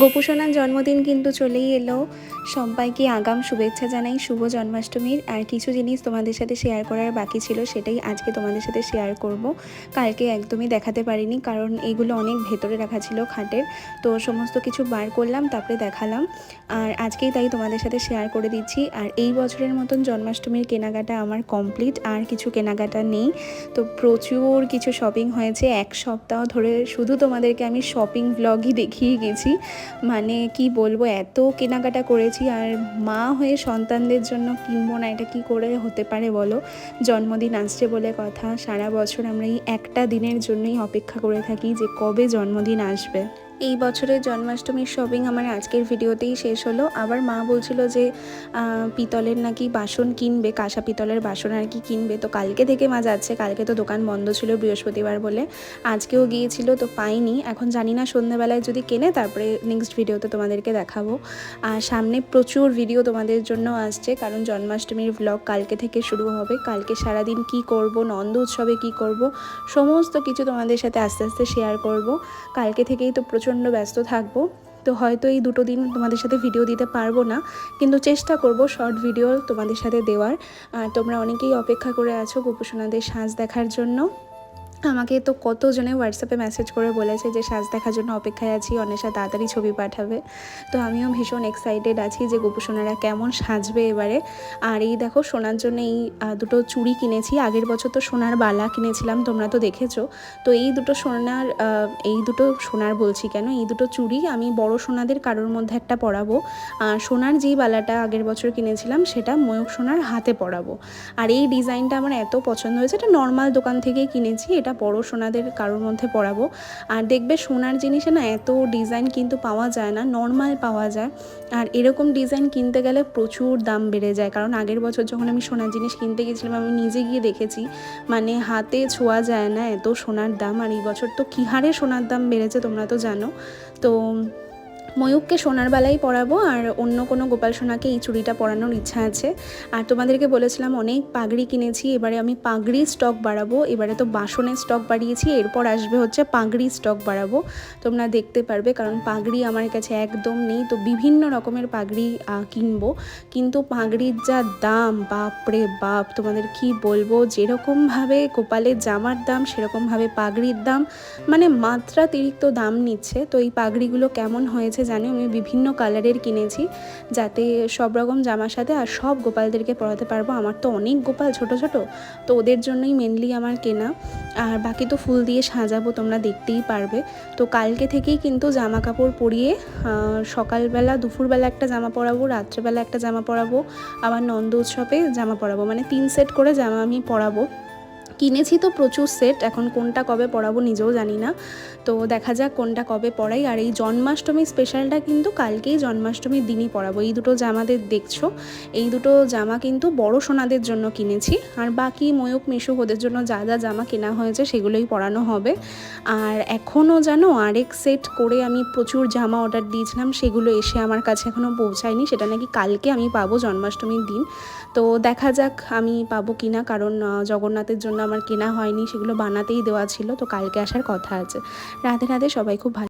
গোপুসোনার জন্মদিন কিন্তু চলেই এলো। সবাইকে আগাম শুভেচ্ছা জানাই, শুভ জন্মাষ্টমীর। আর কিছু জিনিস তোমাদের সাথে শেয়ার করার বাকি ছিল, সেটাই আজকে তোমাদের সাথে শেয়ার করব। কালকে একদমই দেখাতে পারিনি, কারণ এগুলো অনেক ভেতরে রাখা ছিল খাটের। তো সমস্ত কিছু বার করলাম, তারপরে দেখালাম। আর আজকেই তাই তোমাদের সাথে শেয়ার করে দিচ্ছি। আর এই বছরের মতন জন্মাষ্টমীর কেনাকাটা আমার কমপ্লিট আর কিছু কেনাকাটা নেই। তো প্রচুর কিছু শপিং হয়েছে। এক সপ্তাহ ধরে শুধু তোমাদেরকে আমি শপিং ব্লগই দেখিয়ে গেছি। মানে কি বলব, এত কেনাকাটা করেছি। আর মা হয়ে সন্তানদের জন্য কিনবো না এটা কি করে হতে পারে বলো? জন্মদিন আসছে বলে কথা। সারা বছর আমরা এই একটা দিনের জন্যই অপেক্ষা করে থাকি যে কবে জন্মদিন আসবে। এই বছরের জন্মাষ্টমীর শপিং আমার আজকের ভিডিওতেই শেষ হলো। আবার মা বলছিল যে পিতলের নাকি বাসন কিনবে, কাঁসা পিতলের বাসন আর কি কিনবে। তো কালকে থেকে মা যাচ্ছে, কালকে তো দোকান বন্ধ ছিল বৃহস্পতিবার বলে। আজকেও গিয়েছিল তো পাইনি। এখন জানি না সন্ধ্যেবেলায় যদি কেনে, তারপরে নেক্সট ভিডিওতে তোমাদেরকে দেখাবো। আর সামনে প্রচুর ভিডিও তোমাদের জন্য আসছে, কারণ জন্মাষ্টমীর ব্লগ কালকে থেকে শুরু হবে। কালকে সারাদিন কি করব, নন্দ উৎসবে কি করব, সমস্ত কিছু তোমাদের সাথে আস্তে আস্তে শেয়ার করব। কালকে থেকেই তো প্রচণ্ড ব্যস্ত থাকব। তো হয়তো এই দুটো দিন তোমাদের সাথে ভিডিও দিতে পারব না, কিন্তু চেষ্টা করব শর্ট ভিডিও তোমাদের সাথে দেওয়ার। আর তোমরা অনেকেই অপেক্ষা করে আছো গোপসোনাদের সাজ দেখার জন্য। আমাকে তো কতজনে হোয়াটসঅ্যাপে মেসেজ করে বলেছে যে, সাজ দেখার জন্য অপেক্ষায় আছি, অনেশা তাড়াতাড়ি ছবি পাঠাবে। তো আমিও ভীষণ এক্সাইটেড আছি যে, গোপুসোনারা কেমন সাজবে এবারে। আর এই দেখো, সোনার জন্য এই দুটো চুড়ি কিনেছি। আগের বছর তো সোনার বালা কিনেছিলাম, তোমরা তো দেখেছ। তো এই দুটো সোনার এই দুটো সোনার বলছি কেন? এই দুটো চুড়ি আমি বড় সোনাদের কারোর মধ্যে একটা পরাবো। আর সোনার যেই বালাটা আগের বছর কিনেছিলাম, সেটা ময়ূক সোনার হাতে পরাবো। আর এই ডিজাইনটা আমার এত পছন্দ হয়েছে, এটা নর্মাল দোকান থেকেই কিনেছি, এটা বড় সোনাদের কারোর মধ্যে পরাবো আর দেখবে সোনার জিনিসে না এত ডিজাইন কিন্তু পাওয়া যায় না, নর্মাল পাওয়া যায়। আর এরকম ডিজাইন কিনতে গেলে প্রচুর দাম বেড়ে যায়। কারণ আগের বছর যখন আমি সোনার জিনিস কিনতে গেছিলাম, আমি নিজে গিয়ে দেখেছি মানে হাতে ছোঁয়া যায় না এত সোনার দাম। আর এই বছর তো কী হারে সোনার দাম বেড়েছে তোমরা তো জানো। তো ময়ূককে সোনার বেলাই পরাবো আর অন্য কোনো গোপাল সোনাকে এই চুড়িটা পরানোর ইচ্ছা আছে। আর তোমাদেরকে বলেছিলাম, অনেক পাগড়ি কিনেছি, এবারে আমি পাগড়ি স্টক বাড়াবো। এবারে তো বাসনের স্টক বাড়িয়েছি, এরপর আসবে হচ্ছে পাগড়ি স্টক বাড়াবো। তোমরা দেখতে পারবে, কারণ পাগড়ি আমার কাছে একদম নেই। তো বিভিন্ন রকমের পাগড়ি কিনবো। কিন্তু পাগড়ির যা দাম, বাপরে বাপ, তোমাদের কি বলব? যেরকমভাবে গোপালের জামার দাম, সেরকমভাবে পাগড়ির দাম মানে মাত্রাতিরিক্ত দাম নিচ্ছে। তো এই পাগড়িগুলো কেমন হয়েছে জানি, আমি বিভিন্ন কালারের কিনেছি যাতে সব রকম জামার সাথে আর সব গোপালদেরকে পরাতে পারব। আমার তো অনেক গোপাল ছোট ছোট, তো ওদের জন্যই মেনলি আমার কেনা। আর বাকি তো ফুল দিয়ে সাজাবো, তোমরা দেখতেই পারবে। তো কালকে থেকেই কিন্তু জামা কাপড় পরিয়ে সকালবেলা, দুপুরবেলা একটা জামা পরাবো, রাত্রেবেলা একটা জামা পরাবো, আবার নন্দ উৎসবে জামা পরাবো। মানে তিন সেট করে জামা আমি পরাবো। কিনেছি তো প্রচুর সেট এখন কোনটা কবে পরাবো নিজেও জানি না। তো দেখা যাক কোনটা কবে পরাই। আর এই জন্মাষ্টমী স্পেশালটা কিন্তু কালকেই জন্মাষ্টমীর দিনই পরাবো। এই দুটো জামাদের দেখছ, এই দুটো জামা কিন্তু বড় সোনাদের জন্য কিনেছি। আর বাকি ময়ূক মিশুক ওদের জন্য যা যা জামা কেনা হয়েছে সেগুলোই পরানো হবে। আর এখনও জানো আরেক সেট করে আমি প্রচুর জামা অর্ডার দিয়েছিলাম, সেগুলো এসে আমার কাছে এখনও পৌঁছায়নি। সেটা নাকি কালকে আমি পাবো জন্মাষ্টমীর দিন। তো দেখা যাক আমি পাবো কিনা, কারণ জগন্নাথের জন্য আমার কেনা হয়নি, সেগুলো বানাতেই দেওয়া ছিল, তো কালকে আসার কথা আছে। রাধে রাধে সবাই খুব ভালো